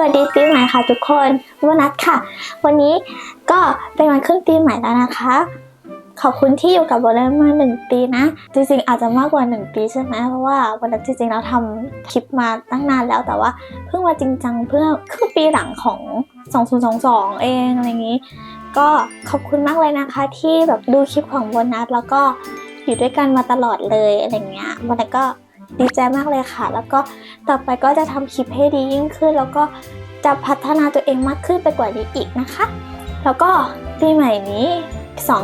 วัสดีปีใหม่ค่ะทุกคนวันนัดค่ะ วันนี้ก็เป็นวันขึ้นปีใหม่แล้วนะคะ ขอบคุณที่อยู่กับวันนัดมาหนึ่งปีนะ จริงๆอาจจะมากกว่าหนึ่งปีใช่ไหมเพราะว่าวันนัดจริงๆเราทำคลิปมาตั้งนานแล้วแต่ว่าเพิ่งมาจริงจังเพื่อครึ่งปีหลังของ 2022 เองอะไรอย่างนี้ ก็ขอบคุณมากเลยนะคะที่แบบดูคลิปของโบนัสแล้วก็อยู่ด้วยกันมาตลอดเลยอะไรเงี้ยโบนัสก็ ดีใจมากเลยค่ะ แล้วก็ต่อไปก็จะทำคลิปให้ดียิ่งขึ้น แล้วก็จะพัฒนาตัวเองมากขึ้นไปกว่านี้อีกนะคะ แล้วก็ปีใหม่นี้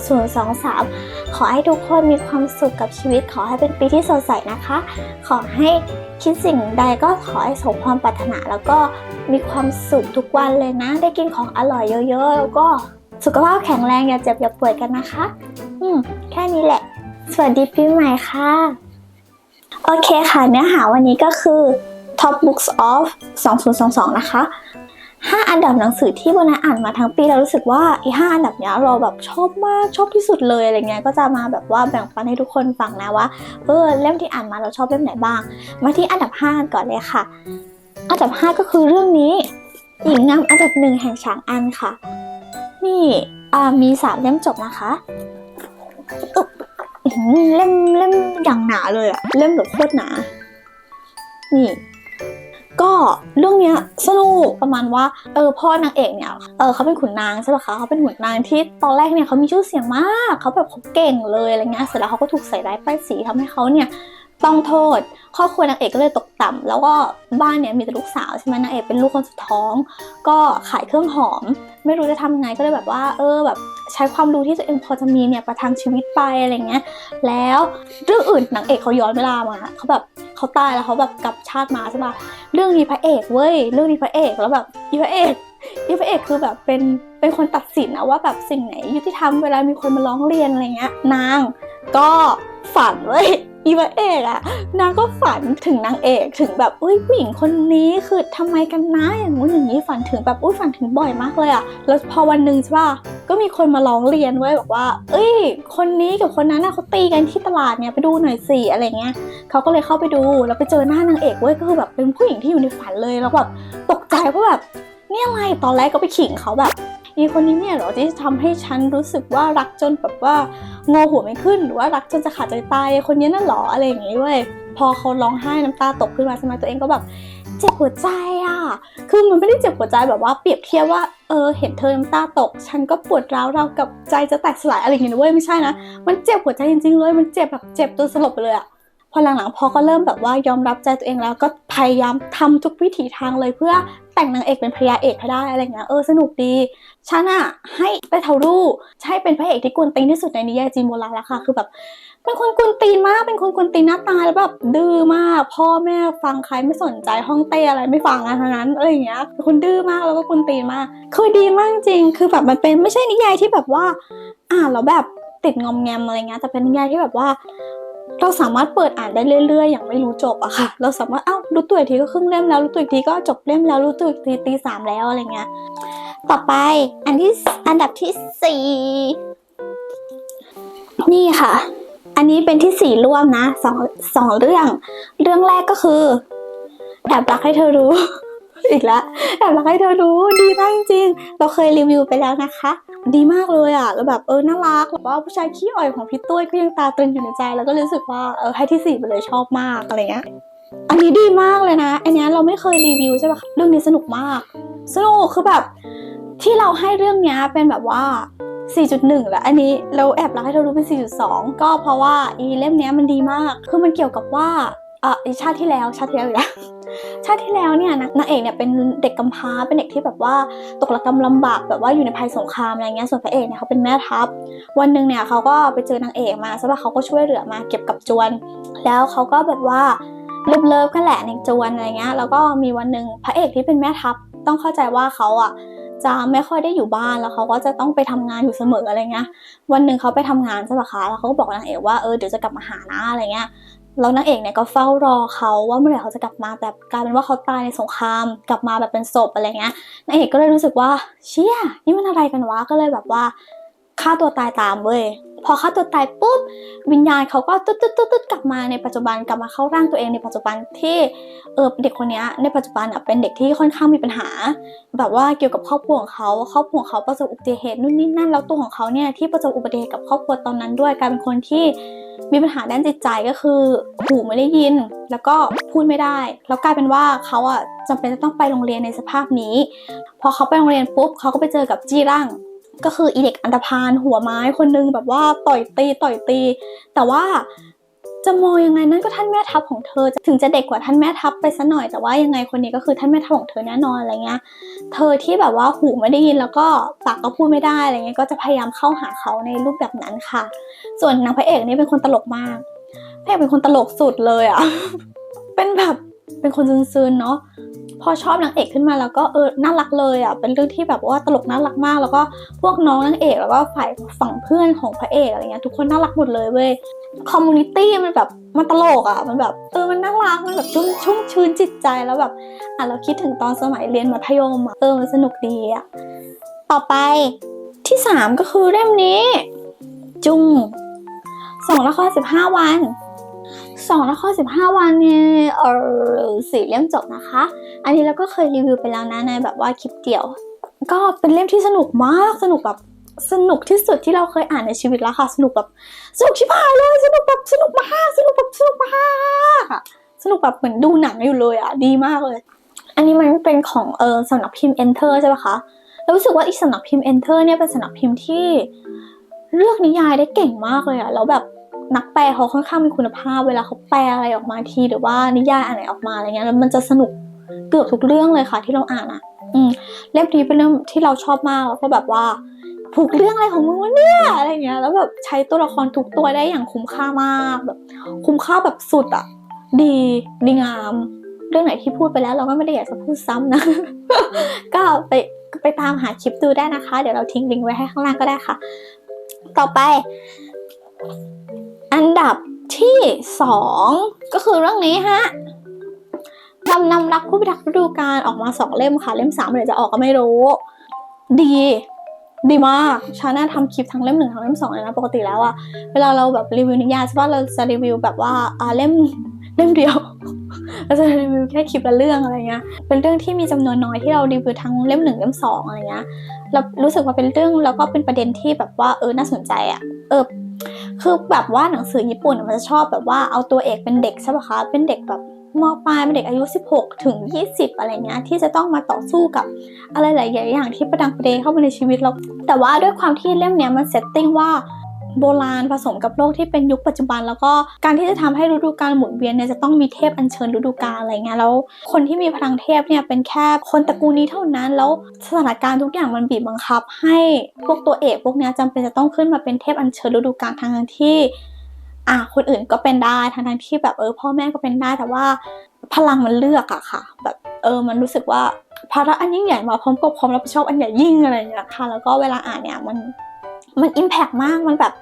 2023 ขอให้ทุกคนมีความสุขกับชีวิต ขอให้เป็นปีที่สดใสนะคะ ขอให้คิดสิ่งใดก็ขอให้สมความปรารถนา แล้วก็มีความสุขทุกวันเลยนะ ได้กินของอร่อยเยอะๆ แล้วก็สุขภาพแข็งแรงอย่าเจ็บอย่าป่วยกันนะคะ อืม แค่นี้แหละ สวัสดีปีใหม่ค่ะ โอเคค่ะ เนื้อหาวันนี้ก็คือ Top Books of 2022 นะคะ 5 อันดับหนังสือที่โบนัสอ่านมาทั้งปีแล้วรู้สึกว่าอีห้าอันดับเนี้ยเราแบบชอบมากชอบที่สุดเลยอะไรเงี้ยก็จะมาแบบว่าแบ่งปันให้ทุกคนฟังนะว่าเออเล่มที่อ่านมาเราชอบเล่มไหนบ้าง มาที่อันดับ 5ก่อนเลยค่ะ อันดับ 5 ก็คือเรื่องนี้หญิงงามอันดับหนึ่งแห่งฉางอันค่ะ นี่มีสามเล่มจบนะคะ เล่มเล่มอย่างหนาเลยอะเล่มแบบโคตรหนา นี่ก็เรื่องเนี้ยสนุกประมาณว่าเออพ่อนางเอกเนี่ยเออเขาเป็นขุนนางใช่ปะคะเขาเป็นขุนนางที่ตอนแรกเนี่ยเขามีชื่อเสียงมากเขาแบบเขาเก่งเลยอะไรเงี้ยเสร็จแล้วเขาก็ถูกใส่ร้ายป้ายสีทำให้เขาเนี่ย ต้องโทษ ครอบครัวนางเอกก็เลยตกต่ำแล้วก็บ้านเนี่ยมีแต่ลูกสาวใช่ไหมนางเอกเป็นลูกคนสุดท้อง ก็ขายเครื่องหอม ไม่รู้จะทำไงก็เลยแบบว่าเออแบบใช้ความรู้ที่ตัวเองพอจะมีเนี่ยประทังชีวิตไปอะไรเงี้ย แล้วเรื่องอื่นนางเอกเขาย้อนเวลามาเขาแบบเขาตายแล้วเขาแบบกลับชาติมาใช่ปะเรื่องนี้พระเอกเว้ยเรื่องนี้พระเอกแล้วแบบอีพระเอกอีพระเอกคือแบบเป็นเป็นคนตัดสินนะว่าแบบสิ่งไหนยุติธรรมเวลามีคนมาร้องเรียนอะไรเงี้ยนางก็ฝันเว้ย อีพระเอกอะนางก็ฝันถึงนางเอกถึงแบบอุ้ยผู้หญิงคนนี้คือทำไมกันนะอย่างงู้นอย่างนี้ฝันถึงแบบอุ้ยฝันถึงบ่อยมากเลยอะแล้วพอวันหนึ่งใช่ปะก็มีคนมาร้องเรียนไว้บอกว่า เอ้ย คนนี้กับคนนั้นน่ะเขาตีกันที่ตลาดเนี่ยไปดูหน่อยสิอะไรเงี้ยเขาก็เลยเข้าไปดูแล้วไปเจอหน้านางเอกเว้ยก็คือแบบเป็นผู้หญิงที่อยู่ในฝันเลยแล้วแบบตกใจว่าแบบนี่อะไรตอนแรกก็ไปขิงเขาแบบ อีคนนี้เนี่ยหรอที่ทำให้ฉันรู้สึกว่ารักจนแบบว่างอหัวไม่ขึ้นหรือว่ารักจนจะขาดใจตายคนนี้นั่นหรออะไรอย่างงี้เว้ยพอเขาร้องไห้น้ำตาตกขึ้นมาใช่ไหมตัวเองก็แบบเจ็บหัวใจอะ คือมันไม่ได้เจ็บหัวใจแบบว่าเปรียบเทียบว่าเออเห็นเธอน้ำตาตก ฉันก็ปวดร้าวเราวกับใจจะแตกสลายอะไรอย่างเงี้ยนะเว้ยไม่ใช่นะ มันเจ็บหัวใจจริงๆเลย มันเจ็บแบบเจ็บจนสลบไปเลยอะ พอหลังๆพอก็เริ่มแบบว่ายอมรับใจตัวเองแล้วก็พยายามทำทุกวิถีทางเลยเพื่อแต่งนางเอกเป็นพระยาเอกให้ได้อะไรเงี้ยเออสนุกดีฉันอะให้ไปเทารูใช่เป็นพระเอกที่กวนตีนที่สุดในนิยายจีนโบราณแล้วค่ะคือแบบเป็นคนกวนตีนมากเป็นคนกวนตีนหน้าตายแล้วแบบดื้อมาก พ่อแม่ฟังใครไม่สนใจห้องเต้อะไรไม่ฟังอะไรทั้งนั้นอะไรอย่างเงี้ยเป็นคนดื้อมากแล้วก็กวนตีนมากคือดีมากจริงคือแบบมันเป็นไม่ใช่นิยายที่แบบว่า อ่านแล้วแบบติดงอมแงมอะไรเงี้ยแต่เป็นนิยายที่แบบว่า เราสามารถเปิดอ่านได้เรื่อยๆ อย่างไม่รู้จบอะค่ะ เราสามารถ เอ้า รู้ตัวอีกทีก็ครึ่งเล่มแล้ว รู้ตัวอีกทีก็จบเล่มแล้ว รู้ตัวอีกทีตีสามแล้วอะไรเงี้ย ต่อไป อันที่ อันดับที่สี่ นี่ค่ะ อันนี้เป็นที่สี่ร่วมนะสองสองเรื่อง เรื่องแรกก็คือ แอบรักให้เธอรู้ อีกแล้วแอบรักให้เธอรู้ดีมากจริงๆเราเคยรีวิวไปแล้วนะคะ ดีมากเลยอะแล้วแบบเออน่ารักแบบว่าผู้ชายขี้อ่อยของพี่ตุ้ยก็ยังตาตึงอยู่ในใจ แล้วก็รู้สึกว่าเออให้ที่สี่ไปเลยชอบมากอะไรเงี้ยอันนี้ดีมากเลยนะ อันนี้เราไม่เคยรีวิวใช่ปะเรื่องนี้สนุกมาก สนุกคือแบบที่เราให้เรื่องเนี้ยเป็นแบบว่า 4.1 แล้วอันนี้เราแอบรักให้เธอรู้เป็น 4.2 ก็เพราะว่าอีเล่มเนี้ยมันดีมาก คือมันเกี่ยวกับว่าเอ่อชาติที่แล้วชาติที่แล้วอีกแล้วาติที่แล้วเนี่ยนางนางเอกเนี่ยเป็นเด็กกำพร้าเป็นเด็กที่แบบว่าตกระกำลำบากแบบว่าอยู่ในภัยสงครามอะไรเงี้ยส่วนพระเอกเนี่ยเขาเป็นแม่ทัพ วันหนึ่งเนี่ยเขาก็ไปเจอนางเอกมาใช่ปะเขาก็ช่วยเหลือมาเก็บกับจวน แล้วเขาก็แบบว่าเลิฟเลิฟกันแหละในจวนอะไรเงี้ยแล้วก็มีวันหนึ่งพระเอกที่เป็นแม่ทัพต้องเข้าใจว่าเขาอะจะไม่ค่อยได้อยู่บ้านแล้วเขาก็จะต้องไปทำงานอยู่เสมออะไรเงี้ย วันหนึ่งเขาไปทำงานใช่ปะคะแล้วเขาก็บอกนางเอกว่าเออเดี๋ยวจะกลับมาหานะอะไรเงี้ย แล้วนางเอกเนี่ยก็เฝ้ารอเขาว่าเมื่อไหร่เขาจะกลับมาแต่กลายเป็นว่าเขาตายในสงคราม กลับมาแบบเป็นศพอะไรเงี้ยนางเอกก็เลยรู้สึกว่าเชี่ยนี่มันอะไรกันวะก็เลยแบบว่าฆ่าตัวตายตามเว้ย พอฆ่าตัวตายปุ๊บวิญญาณเขาก็ตุ๊ดตุ๊ดตุ๊ดตุ๊ดกลับมาในปัจจุบันกลับมาเข้าร่างตัวเองในปัจจุบันที่เออเด็กคนนี้ในปัจจุบันอะเป็นเด็กที่ค่อนข้างมีปัญหา แบบว่าเกี่ยวกับครอบครัวของเขาครอบครัวของเขาประสบอุบัติเหตุนู่นนี่นั่นแล้วตัวของเขาเนี่ยที่ประสบอุบัติเหตุกับครอบครัวตอนนั้นด้วยกลายเป็นคนที่มีปัญหาด้านจิตใจก็คือหูไม่ได้ยิน แล้วก็พูดไม่ได้ แล้วกลายเป็นว่าเขาอะจำเป็นจะต้องไปโรงเรียนในสภาพนี้ พอเขาไปโรงเรียนปุ๊บเขาก็ไปเจอกับจีร่าง ก็คืออีเด็กอันธพาลหัวไม้คนนึงแบบว่าต่อยตีต่อยตี แต่ว่าจะมองยังไงนั่นก็ท่านแม่ทัพของเธอ ถึงจะเด็กกว่าท่านแม่ทัพไปซะหน่อยแต่ว่ายังไงคนนี้ก็คือท่านแม่ทัพของเธอแน่นอนอะไรเงี้ย เธอที่แบบว่าหูไม่ได้ยินแล้วก็ปากก็พูดไม่ได้อะไรเงี้ยก็จะพยายามเข้าหาเขาในรูปแบบนั้นค่ะ ส่วนนางพระเอกนี่เป็นคนตลกมากพระเอกเป็นคนตลกสุดเลยอะ เป็นแบบ เป็นคนซึนๆเนาะพอชอบนางเอกขึ้นมาแล้วก็เออน่ารักเลยอะเป็นเรื่องที่แบบว่าตลกน่ารักมาก แล้วก็พวกน้องนางเอกแล้วก็ฝ่ายฝั่งเพื่อนของพระเอกอะไรเงี้ยทุกคนน่ารักหมดเลยเว้ยคอมมูนิตี้มันแบบมันตลกอะมันแบบเออมันน่ารักมันแบบชุ่มชุ่มชื้นจิตใจแล้วแบบอะเราคิดถึงตอนสมัยเรียนมัธยมอะเออมันสนุกดีอะต่อไปที่สามก็คือเล่มนี้ จุงสองละครสิบห้าวัน สองละครสิบห้าวันเนี่ยเออสี่เล่มจบนะคะ อันนี้เราก็เคยรีวิวไปแล้วนะในแบบว่าคลิปเดียว ก็เป็นเล่มที่สนุกมากสนุกแบบสนุกที่สุดที่เราเคยอ่านในชีวิตแล้วค่ะ สนุกแบบสนุกชิบหายเลยสนุกแบบสนุกมากสนุกแบบสนุกมากอะสนุกแบบเหมือนดูหนังอยู่เลยอะดีมากเลย อันนี้มันเป็นของเออสำนักพิมพ์ Enter ใช่ปะคะแล้วรู้สึกว่าอีสำนักพิมพ์ Enter เนี่ยเป็นสำนักพิมพ์ที่เลือกนิยายได้เก่งมากเลยอะแล้วแบบ นักแปลเขาค่อนข้างมีคุณภาพ เวลาเขาแปลอะไรออกมาทีหรือว่านิยายอะไรออกมาอะไรเงี้ยแล้วมันจะสนุกเกือบทุกเรื่องเลยค่ะ ที่เราอ่านอะ อืมเล่มนี้เป็นเรื่องที่เราชอบมากแล้วก็แบบว่าผูกเรื่องอะไรของมึงวะเนี่ยอะไรเงี้ยแล้วแบบใช้ตัวละครทุกตัวได้อย่างคุ้มค่ามากแบบ คุ้มค่าแบบสุดอะ ดีดีงาม เรื่องไหนที่พูดไปแล้วเราก็ไม่ได้อยากจะพูดซ้ำนะ ก็ไปไปตามหาคลิปดูได้นะคะ เดี๋ยวเราทิ้งลิงก์ไว้ให้ข้างล่างก็ได้ค่ะ ต่อไป อันดับที่สองก็คือเรื่องนี้ฮะนำนำรักผู้พิทักษ์ฤดูกาลออกมาสองเล่มค่ะ เล่มสามเดี๋ยวจะออกก็ไม่รู้ ดี ดีมากชาแนลทำคลิปทั้งเล่มหนึ่งทั้งเล่มสองเลยนะ ปกติแล้วอะเวลาเราแบบรีวิวนิยายใช่ป่ะเราจะรีวิวแบบว่าอ่าเล่ม เล่มเดียวเราจะรีวิวแค่คลิปละเรื่องอะไรเงี้ย เป็นเรื่องที่มีจำนวนน้อยที่เรารีวิวทั้งเล่มหนึ่งเล่มสองอะไรเงี้ย เรารู้สึกว่าเป็นเรื่องแล้วก็เป็นประเด็นที่แบบว่าเออน่าสนใจอะเออ คือแบบว่าหนังสือญี่ปุ่นมันจะชอบแบบว่าเอาตัวเอกเป็นเด็กใช่ปะคะ เป็นเด็กแบบมปลายเป็นเด็กอายุ 16 ถึง 20 อะไรเงี้ยที่จะต้องมาต่อสู้กับอะไรหลายอย่างที่ประดังประเดเข้ามาในชีวิตเรา แต่ว่าด้วยความที่เล่มเนี้ยมันเซตติ้งว่า โบราณผสมกับโลกที่เป็นยุคปัจจุบัน แล้วก็การที่จะทำให้ฤดูกาลหมุนเวียนเนี่ยจะต้องมีเทพอัญเชิญฤดูกาลอะไรเงี้ยแล้ว คนที่มีพลังเทพเนี่ยเป็นแค่คนตระกูลนี้เท่านั้น แล้วสถานการณ์ทุกอย่างมันบีบบังคับ ให้พวกตัวเอกพวกเนี้ยจำเป็นจะต้องขึ้นมาเป็นเทพอัญเชิญฤดูกาลทางที่อะคนอื่นก็เป็นได้ทั้งทั้งที่แบบเออพ่อแม่ก็เป็นได้แต่ว่าพลังมันเลือกอะค่ะ แบบเออมันรู้สึกว่าภาระอันยิ่งใหญ่มาพร้อมกับความรับผิดชอบอันใหญ่ยิ่งอะไรอย่างเงี้ยค่ะแล้วก็เวลาอ่านเนี่ยมัน มันอิมแพกมากมันแบบ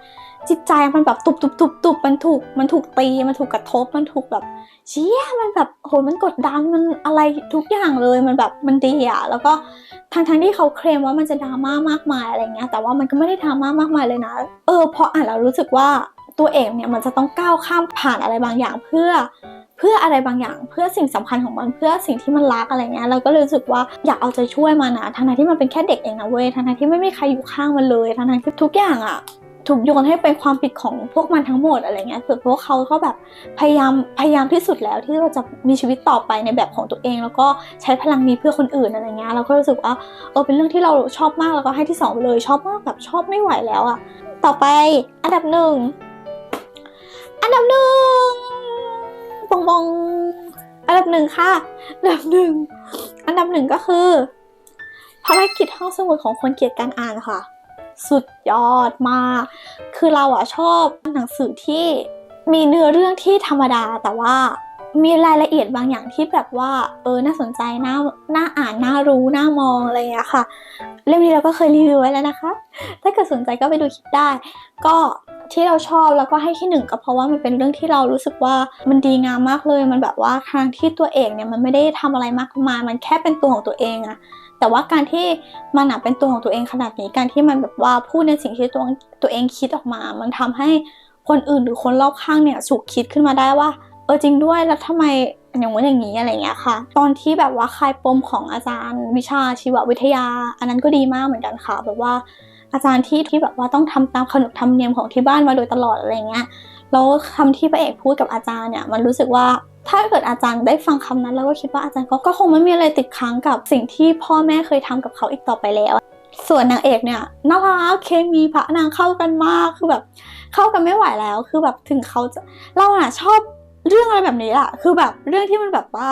จิตใจมันแบบตุบตุบตุบตุบมันถูกมันถูกตีมันถูกกระทบมันถูกแบบเชี่ยมันแบบโหมันกดดันมันอะไรทุกอย่างเลยมันแบบมันดีอะแล้วก็ทั้งทั้งๆที่เขาเคลมว่ามันจะดราม่ามากมายอะไรเงี้ยแต่ว่ามันก็ไม่ได้ดราม่ามากมายเลยนะ เออพออ่านแล้วรู้สึกว่าตัวเอกเนี่ยมันจะต้องก้าวข้ามผ่านอะไรบางอย่างเพื่อ เพื่ออะไรบางอย่างเพื่อสิ่งสำคัญของมันเพื่อสิ่งที่มันรักอะไรเงี้ยเราก็เลยรู้สึกว่าอยากเอาใจช่วยมันนะทั้งที่มันเป็นแค่เด็กเองนะเว้ยทั้งที่ไม่มีใครอยู่ข้างมันเลยทั้งที่ทุกอย่างอะถูกโยนให้เป็นความผิดของพวกมันทั้งหมดอะไรเงี้ยคือพวกเขาก็แบบพยายามพยายามที่สุดแล้วที่เราจะมีชีวิตต่อไปในแบบของตัวเอง แล้วก็ใช้พลังนี้เพื่อคนอื่นอะไรเงี้ยเราก็รู้สึกว่าเออเป็นเรื่องที่เราชอบมากแล้วก็ให้ที่สองไปเลยชอบมากแบบชอบไม่ไหวแล้วอะต่อไปอันดับหนึ่งอันดับหนึ่ง บองบองอันดับหนึ่งค่ะ อันดับหนึ่ง อันดับหนึ่งก็คือ ภารกิจห้องสมุดของคนเกลียดการอ่านค่ะ สุดยอดมาก คือเราอะชอบหนังสือที่มีเนื้อเรื่องที่ธรรมดาแต่ว่ามีรายละเอียดบางอย่างที่แบบว่า เออ น่าสนใจ น่า น่าอ่าน น่ารู้ น่ามอง อะไรอย่างเงี้ยค่ะ เล่มนี้เราก็เคยรีวิวไว้แล้วนะคะ ถ้าเกิดสนใจก็ไปดูคลิปได้ ก็ ที่เราชอบแล้วก็ให้ที่หนึ่งก็เพราะว่ามันเป็นเรื่องที่เรารู้สึกว่ามันดีงามมากเลย มันแบบว่าทางที่ตัวเอกเนี่ยมันไม่ได้ทำอะไรมากมายมันแค่เป็นตัวของตัวเองอะแต่ว่าการที่มันเป็นตัวของตัวเองขนาดนี้การที่มันแบบว่าพูดในสิ่งที่ตัวตัวเองคิดออกมา มันทำให้คนอื่นหรือคนรอบข้างเนี่ยฉุกคิดขึ้นมาได้ว่าเออจริงด้วยแล้วทำไมอย่างว่าอย่างนี้อะไรเงี้ยค่ะ ตอนที่แบบว่าคลายปมของอาจารย์วิชาชีววิทยา อันนั้นก็ดีมากเหมือนกันค่ะแบบว่า อาจารย์ที่ที่แบบว่าต้องทำตามขนบธรรมเนียมของที่บ้านมาโดยตลอดอะไรเงี้ยแล้วคำที่พระเอกพูดกับอาจารย์เนี่ยมันรู้สึกว่าถ้าเกิดอาจารย์ได้ฟังคำนั้น แล้วก็คิดว่าอาจารย์ก็คงไม่มีอะไรติดค้างกับสิ่งที่พ่อแม่เคยทำกับเขาอีกต่อไปแล้ว ส่วนนางเอกเนี่ยน่ารักเคมีพระนางเข้ากันมากคือแบบเข้ากันไม่ไหวแล้ว คือแบบถึงเขาจะเราอะชอบ เรื่องอะไรแบบนี้อะคือแบบเรื่องที่มันแบบว่า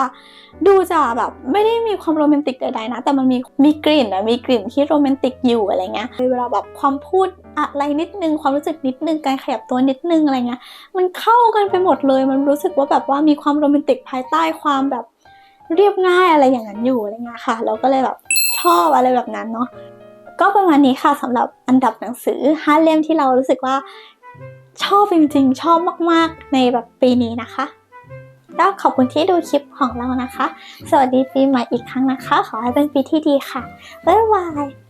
ดูจะแบบไม่ได้มีความโรแมนติกใดๆนะ แต่มันมีมีกลิ่นอะมีกลิ่นที่โรแมนติกอยู่อะไรเงี้ยเวลาแบบความพูดอะไรนิดนึงความรู้สึกนิดนึงการขยับตัวนิดนึงอะไรเงี้ย มันเข้ากันไปหมดเลย มันรู้สึกว่าแบบว่ามีความโรแมนติกภายใต้ความแบบเรียบง่ายอะไรอย่างนั้นอยู่อะไรเงี้ยค่ะ เราก็เลยแบบชอบอะไรแบบนั้นเนาะก็ประมาณนี้ค่ะสำหรับอันดับหนังสือห้าเล่มที่เรารู้สึกว่า ชอบจริงๆ ชอบมากๆ ในแบบปีนี้นะคะก็ขอบคุณที่ดูคลิปของเรานะคะ สวัสดีปีใหม่อีกครั้งนะคะ ขอให้เป็นปีที่ดีค่ะ บ๊ายบาย